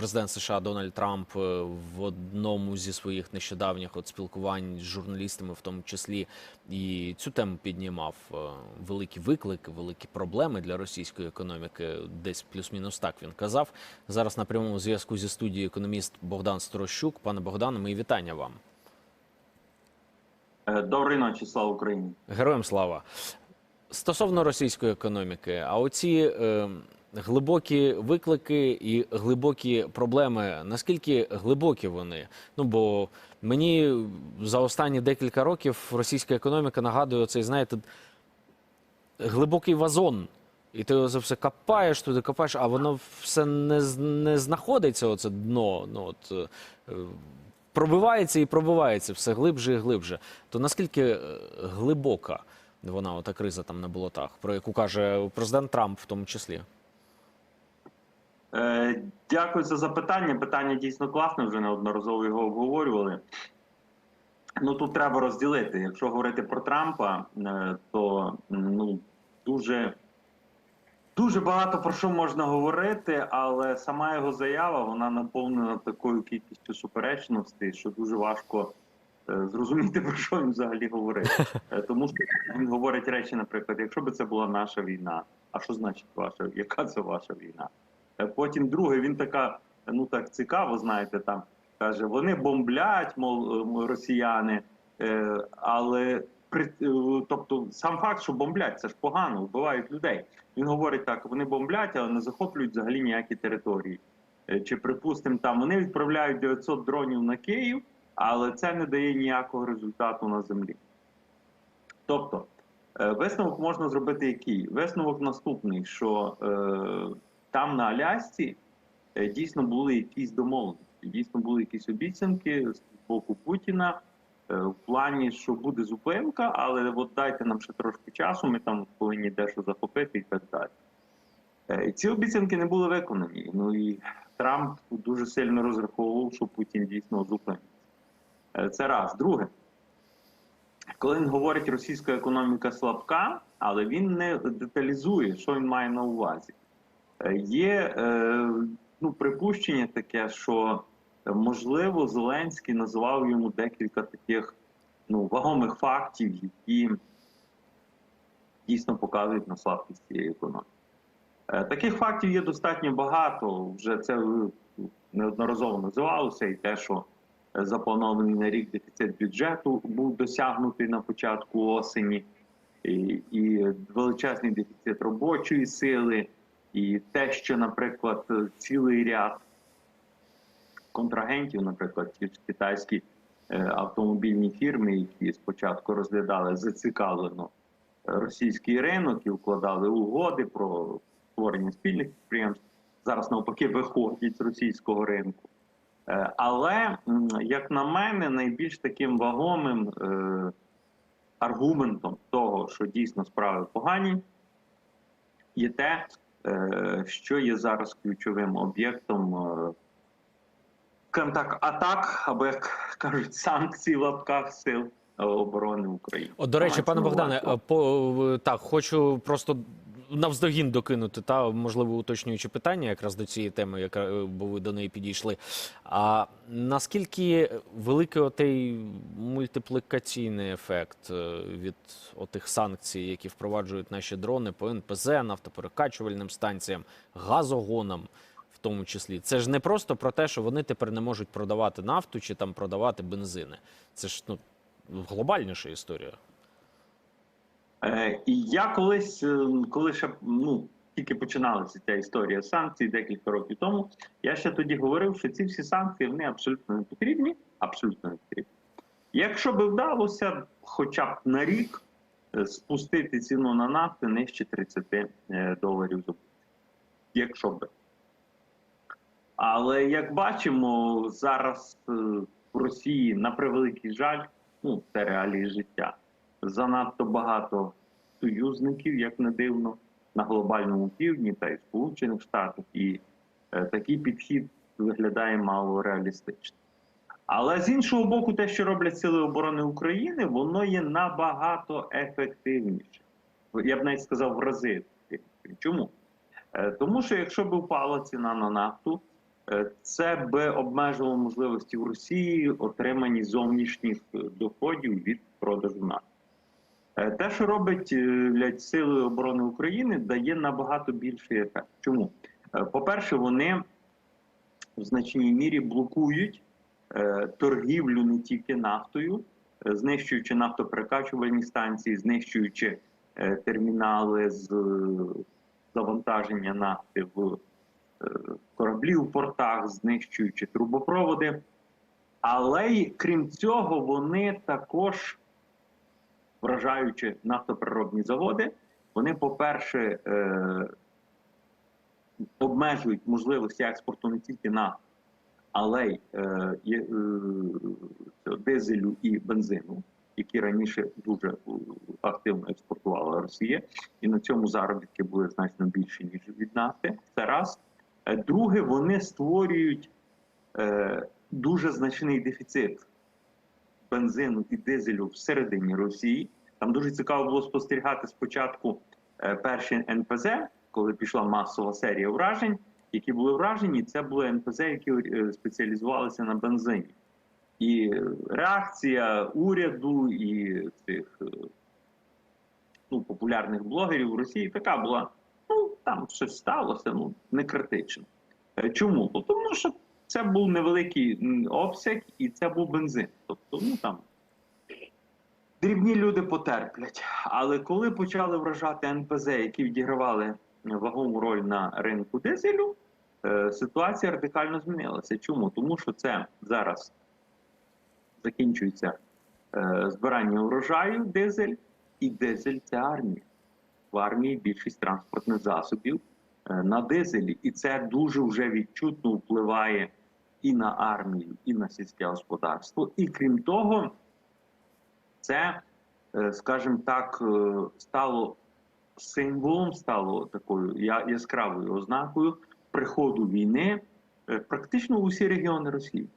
президент США Дональд Трамп е, в одному зі своїх нещодавніх от спілкувань з журналістами, в тому числі, і цю тему піднімав е, великі виклики, великі проблеми для російської економіки. Десь плюс-мінус так він казав. Зараз на прямому зв'язку зі студією економіст Богдан Сторощук. Пане Богдане, мої вітання вам. Е, Доброї ночі, слава Україні. Героям слава. Стосовно російської економіки, а оці е, глибокі виклики і глибокі проблеми, наскільки глибокі вони? Ну бо мені за останні декілька років російська економіка нагадує цей, знаєте, глибокий вазон. І ти це все копаєш туди, копаєш, а воно все не, не знаходиться, оце дно. Ну, от, е, пробивається і пробивається все глибше і глибше. То наскільки е, глибока вона, ота криза там на болотах, про яку каже президент Трамп в тому числі? Е, дякую за запитання. Питання дійсно класне, вже неодноразово його обговорювали. Ну тут треба розділити. Якщо говорити про Трампа, е, то ну дуже, дуже багато про що можна говорити, але сама його заява вона наповнена такою кількістю суперечностей, що дуже важко е, зрозуміти, про що він взагалі говорить. Тому що він говорить речі, наприклад, якщо б це була наша війна, а що значить ваша? Яка це ваша війна? Е, Потім друге, він така, ну так цікаво, знаєте, там каже: вони бомблять, мов росіяни, е, але е, тобто сам факт, що бомблять, це ж погано, вбивають людей. Він говорить так: вони бомблять, але не захоплюють взагалі ніякі території. Е, Чи припустимо, там вони відправляють 900 дронів на Київ, але це не дає ніякого результату на землі. Тобто, е, висновок можна зробити який? Висновок наступний: що е, там на Алясці е, дійсно були якісь домовленості, дійсно були якісь обіцянки з боку Путіна е, в плані, що буде зупинка, але от дайте нам ще трошки часу, ми там повинні дещо захопити і так далі. Е, Ці обіцянки не були виконані. Ну і Трамп дуже сильно розраховував, що Путін дійсно зупиниться. Це раз. Друге, коли він говорить, російська економіка слабка, але він не деталізує, що він має на увазі. Є е, ну, припущення таке, що е, можливо Зеленський назвав йому декілька таких ну, вагомих фактів, які дійсно показують на слабкість цієї економіки. Е, Таких фактів є достатньо багато. Вже це неодноразово називалося, і те, що запланований на рік дефіцит бюджету був досягнутий на початку осені, і, і величезний дефіцит робочої сили, і те, що, наприклад, е, цілий ряд контрагентів, наприклад, ті ж китайські е, автомобільні фірми, які спочатку розглядали зацікавлено російський ринок і укладали угоди про створення спільних підприємств, зараз навпаки виходять з російського ринку. Е, Але, як на мене, найбільш таким вагомим аргументом того, що дійсно справи погані, є те, що є зараз ключовим об'єктом е, так, атак, або як кажуть, санкцій в лапках сил е, оборони України. От, до речі, пане Богдане, е, по так, хочу просто навздогін докинути та можливо уточнюючи питання якраз до цієї теми, яка е, бо ви до неї підійшли. А наскільки великий отей мультиплікаційний ефект е, від отих санкцій, які впроваджують наші дрони по НПЗ, нафтоперекачувальним станціям, газогонам? В тому числі, це ж не просто про те, що вони тепер не можуть продавати нафту чи там продавати бензини. Це ж ну глобальніша історія. Е, І я колись, е, коли ще ну, тільки починалася ця історія санкцій декілька років тому, я ще тоді говорив, що ці всі санкції вони абсолютно не потрібні. Абсолютно не потрібні. Якщо би вдалося хоча б на рік е, спустити ціну на нафту нижче 30 е, доларів за якщо би. Але як бачимо, зараз в Росії на превеликий жаль, ну це реалії життя. Занадто багато союзників, як не дивно, на глобальному півдні та й Сполучених Штатах, і е, такий підхід виглядає мало реалістично. Але з іншого боку, те, що роблять Сили оборони України, воно є набагато ефективніше. Я б навіть сказав, в рази. Чому? Е, Тому що якщо б впала ціна на нафту, Е, Це би обмежило можливості в Росії отримані зовнішніх доходів від продажу нафти. Е, Те, що робить е, блядь, Сили оборони України, дає набагато більший ефект. Чому? Е, По-перше, вони в значній мірі блокують торгівлю не тільки нафтою, знищуючи нафтоперекачувальні станції, знищуючи термінали з завантаження нафти в кораблі в портах, знищуючи трубопроводи. Але крім цього, вони також, вражаючи нафтопереробні заводи, вони, по-перше, е, обмежують можливості експорту не тільки нафти, але й е, е, дизелю і бензину, які раніше дуже активно експортувала Росія, і на цьому заробітки були значно більші ніж від нафти. Це раз. Е, Друге, вони створюють е, дуже значний дефіцит бензину і дизелю всередині Росії. Там дуже цікаво було спостерігати спочатку е, перші НПЗ, коли пішла масова серія вражень, які були вражені. Це були НПЗ, які е, спеціалізувалися на бензині. І реакція уряду і цих е, ну, популярних блогерів в Росії така була: ну там щось сталося, ну не критично. Чому? Бо Тому що це був невеликий обсяг, і це був бензин. Тобто, ну там дрібні люди потерплять. Але коли почали вражати НПЗ, які відігравали вагому роль на ринку дизелю, е, ситуація радикально змінилася. Чому? Тому що це зараз закінчується е, збирання урожаю дизель, і дизель це армія. В армії більшість транспортних засобів е, на дизелі. І це дуже вже відчутно впливає і на армію, і на сільське господарство. І крім того, це, е, скажімо так, е, стало символом, стало такою яскравою ознакою приходу війни е, практично в усі регіони Росії.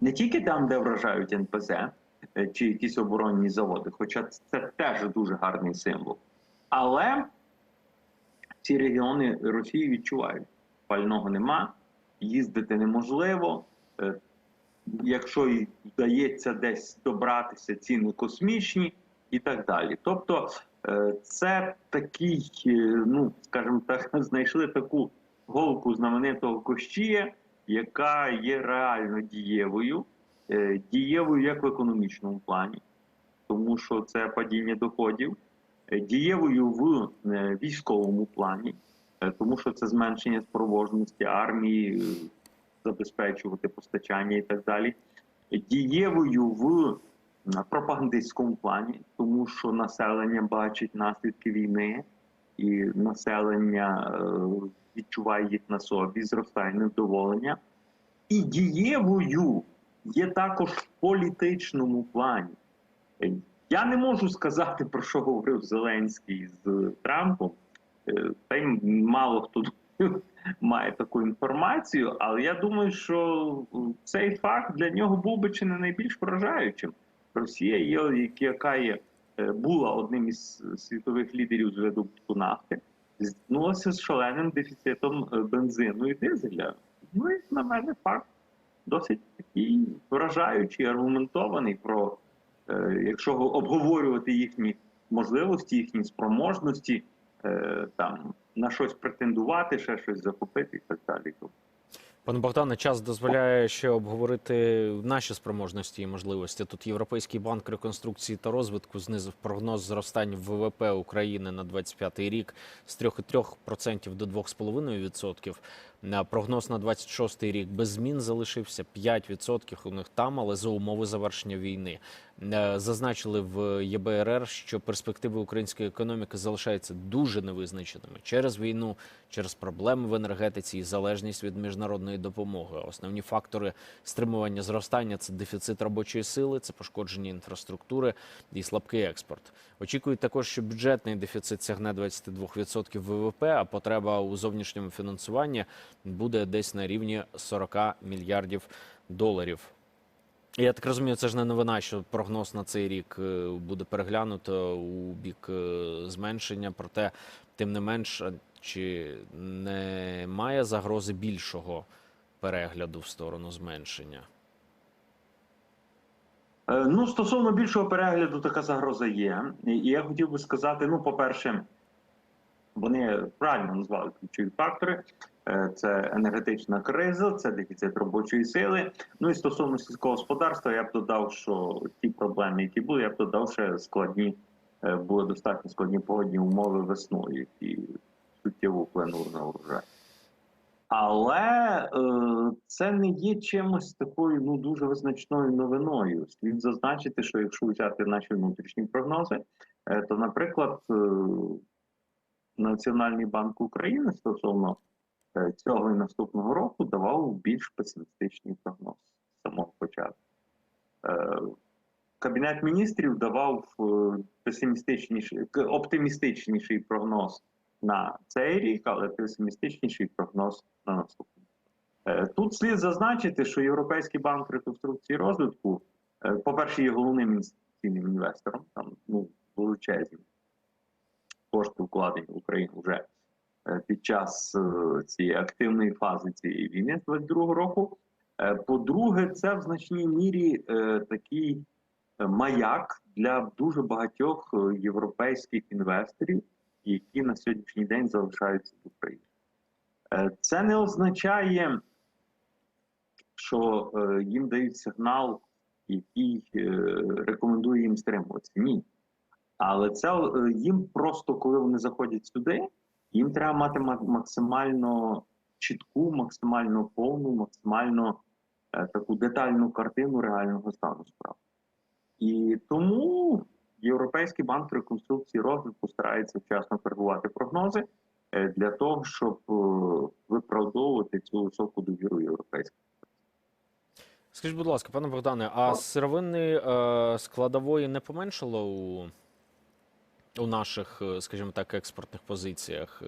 Не тільки там, де вражають НПЗ чи якісь оборонні заводи, хоча це теж дуже гарний символ. Але ці регіони Росії відчувають, пального нема, їздити неможливо. Е, Якщо і вдається десь добратися, ціни космічні і так далі. Тобто, е, це такий, е, ну скажімо так, знайшли таку голку знаменитого Кощія, яка є реально дієвою, дієвою як в економічному плані, тому що це падіння доходів, дієвою в військовому плані, тому що це зменшення спроможності армії е, забезпечувати постачання і так далі, дієвою в е, пропагандистському плані, тому що населення бачить наслідки війни, і населення е, відчуває їх на собі, зростає невдоволення. І дієвою є також в політичному плані. Е, Я не можу сказати, про що говорив Зеленський з Трампом. Е, Та й мало хто має таку інформацію, але я думаю, що цей факт для нього був би чи не найбільш вражаючим. Росія є, яка є, е, була одним із світових лідерів з видобутку нафти, зіткнулася з шаленим дефіцитом е, бензину і дизеля. Ну і на мене факт досить такий вражаючий, аргументований про якщо обговорювати їхні можливості, їхні спроможності, там на щось претендувати, ще щось захопити і так далі. Пане Богдане, час дозволяє ще обговорити наші спроможності і можливості. Тут Європейський банк реконструкції та розвитку знизив прогноз зростання ВВП України на 25 рік з 3,3% до 2,5%. Прогноз на 26 рік без змін залишився 5% у них там, але за умови завершення війни. Е, Зазначили в ЄБРР, що перспективи української економіки залишаються дуже невизначеними через війну, через проблеми в енергетиці і залежність від міжнародної допомоги. Основні фактори стримування зростання це дефіцит робочої сили, це пошкодження інфраструктури і слабкий експорт. Очікують також, що бюджетний дефіцит сягне 22% ВВП, а потреба у зовнішньому фінансуванні буде десь на рівні 40 мільярдів доларів. Я так розумію, це ж не новина, що прогноз на цей рік е, буде переглянуто у бік е, зменшення. Проте, тим не менш, чи немає загрози більшого перегляду в сторону зменшення? Е, Ну, стосовно більшого перегляду, така загроза є. І я хотів би сказати: ну, по-перше, вони правильно назвали ключові фактори: Е, це енергетична криза, це дефіцит робочої сили. Ну і стосовно сільського господарства, я б додав, що ті проблеми, які були, я б додав, що складні е, були достатньо складні погодні умови весною, які суттєво вплинули на урожай. Але е, це не є чимось такою ну дуже визначною новиною. Слід зазначити, що якщо взяти наші внутрішні прогнози, е, то, наприклад, е, Національний банк України стосовно е, цього і наступного року давав більш песимістичний прогноз з самого початку. Е, Кабінет міністрів давав е, песимістичніший оптимістичніший прогноз на цей рік, але песимістичніший прогноз на наступний. Е, Тут слід зазначити, що Європейський банк реконструкції розвитку, е, по-перше, є головним інвестиційним інвестором, там ну, величезні кошти вкладені в Україну вже е, під час цієї активної фази цієї війни з 22-го року. По-друге, це в значній мірі такий маяк для дуже багатьох європейських інвесторів, які на сьогоднішній день залишаються в Україні. Е, Це не означає, що е, їм дають сигнал, який е, рекомендує їм стримуватися. Ні. Але це їм просто, коли вони заходять сюди, їм треба мати максимально чітку, максимально повну, максимально таку детальну картину реального стану справ. І тому Європейський банк реконструкції розвитку старається вчасно коригувати прогнози е, для того, щоб е, виправдовувати цю високу довіру європейських. Скажіть, будь ласка, пане Богдане, а сировинної е, складової не поменшало у, у наших, скажімо так, експортних позиціях?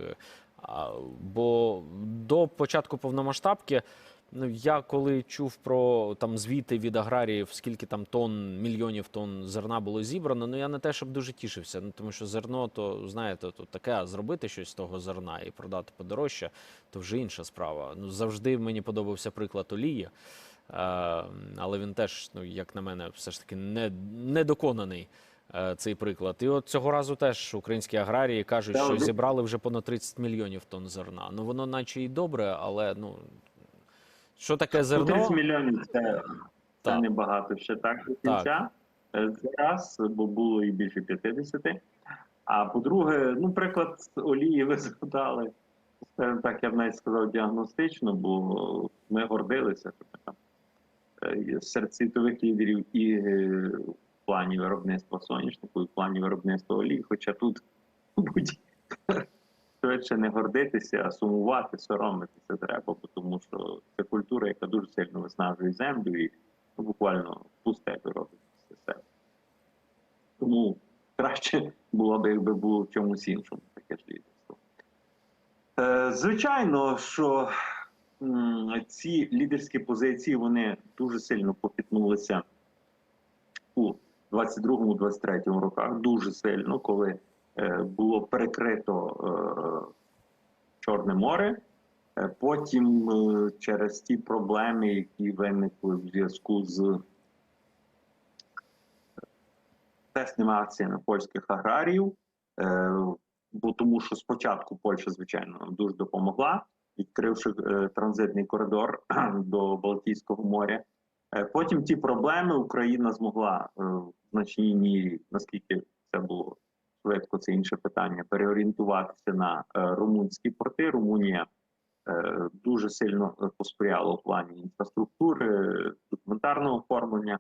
Бо до початку повномасштабки, ну я коли чув про там звіти від аграріїв, скільки там тонн, мільйонів тонн зерна було зібрано, ну я не те, щоб дуже тішився. Ну тому що зерно, то знаєте, то таке, а зробити щось з того зерна і продати подорожче, то вже інша справа. Ну завжди мені подобався приклад олії. Е, але він теж, ну як на мене, все ж таки не, недоконаний е, цей приклад. І от цього разу теж українські аграрії кажуть, що ну- зібрали вже понад 30 мільйонів тонн зерна. Ну воно наче і добре, але ну що таке зерно? 30 мільйонів це, це небагато ще так до кінця. Е, Зараз, бо було і більше 50. А по-друге, ну, приклад олії ви згадали. Скажімо так, я б навіть сказав діагностично, бо ми гордилися е, серед світових лідерів і е, в плані виробництва соняшнику, і в плані виробництва олії. Хоча тут, мабуть, швидше не гордитися, а сумувати, соромитися треба, тому що це культура, яка дуже сильно виснажує землю і ну, буквально пустелю робить все себе. Тому краще було б, якби було в чомусь іншому таке ж лідерство. Е, звичайно, що м, ці лідерські позиції вони дуже сильно попітнулися у 22-23 роках, дуже сильно, коли було перекрито е, Чорне море. Е, Потім е, через ті проблеми, які виникли в зв'язку з тесними акціями польських аграріїв, е, бо тому що спочатку Польща, звичайно, дуже допомогла, відкривши е, транзитний коридор до Балтійського моря. Е, Потім ті проблеми Україна змогла е, в значній мірі, наскільки це було швидко, це інше питання, переорієнтуватися на е, румунські порти. Румунія е, дуже сильно е, посприяла в плані інфраструктури, документарного оформлення.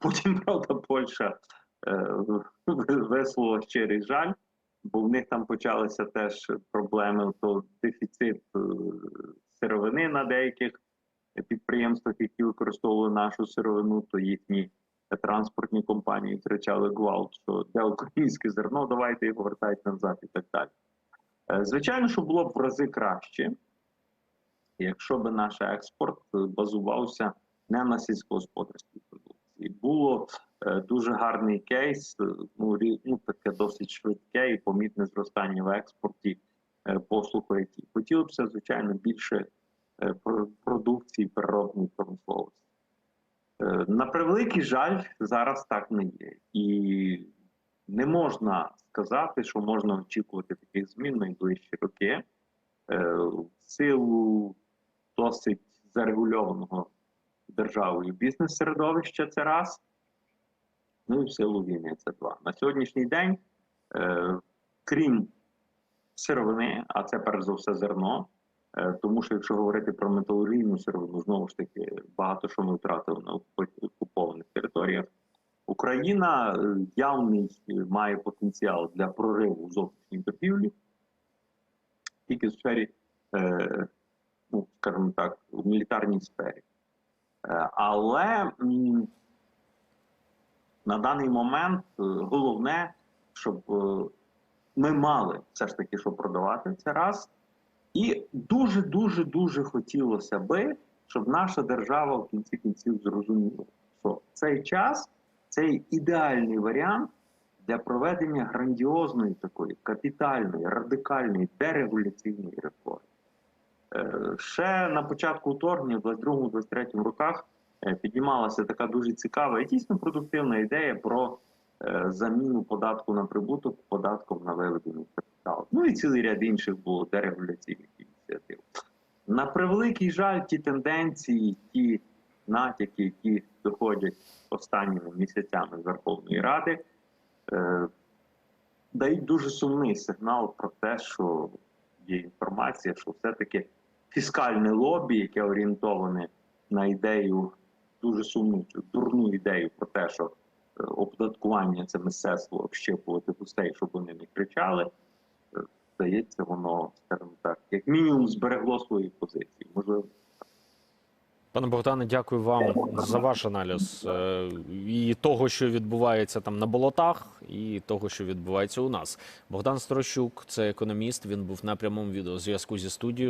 Потім, правда, Польща висловила щирий жаль, бо в них там почалися теж проблеми, то дефіцит сировини на деяких підприємствах, які використовували нашу сировину, то їхні транспортні компанії втрачали гвалт, що де українське зерно, давайте його вертайте назад і так далі. Е, Звичайно, що було б в рази краще, якщо б наш експорт базувався не на сільськогосподарській продукції. Було е, дуже гарний кейс, е, ну, ну таке досить швидке і помітне зростання в експорті послуг IT. Хотілося б, звичайно, більше продукції переробної промисловості. Е, На превеликий жаль, зараз так не є. І не можна сказати, що можна очікувати таких змін найближчі роки. Е, В силу досить зарегульованого державою бізнес-середовища це раз. Ну і в силу війни це два. На сьогоднішній день, е, крім сировини, а це перш за все зерно. Е, Тому що якщо говорити про металургійну сировину, знову ж таки багато що ми втратили на окупованих територіях. Україна е, явний е, має потенціал для прориву в зовнішній торгівлі, тільки в сфері, ну скажімо так, в мілітарній сфері. Але на даний момент головне, щоб ми мали все ж таки що продавати це раз. І дуже дуже дуже хотілося би, щоб наша держава в кінці кінців зрозуміла, що цей час це ідеальний варіант для проведення грандіозної такої капітальної, радикальної дерегуляційної реформи. Е, Ще на початку вторгнення, в 22-23 роках, е, піднімалася така дуже цікава і дійсно продуктивна ідея про е, заміну податку на прибуток податком на виведений. Ну і цілий ряд інших було дерегуляційних ініціатив. На превеликий жаль, ті тенденції, ті натяки, які доходять останніми місяцями з Верховної Ради, е, дають дуже сумний сигнал про те, що є інформація, що все-таки фіскальне лобі, яке орієнтоване на ідею, дуже сумну, дурну ідею про те, що е, оподаткування це мистецтво общепувати густей, щоб вони не кричали. Здається, воно, скажімо так, як мінімум зберегло свої позиції. Можливо, Пане Богдане, дякую вам за ваш аналіз е, і того, що відбувається там на болотах, і того, що відбувається у нас. Богдан Строщук, це економіст. Він був на прямому відеозв'язку зі студією.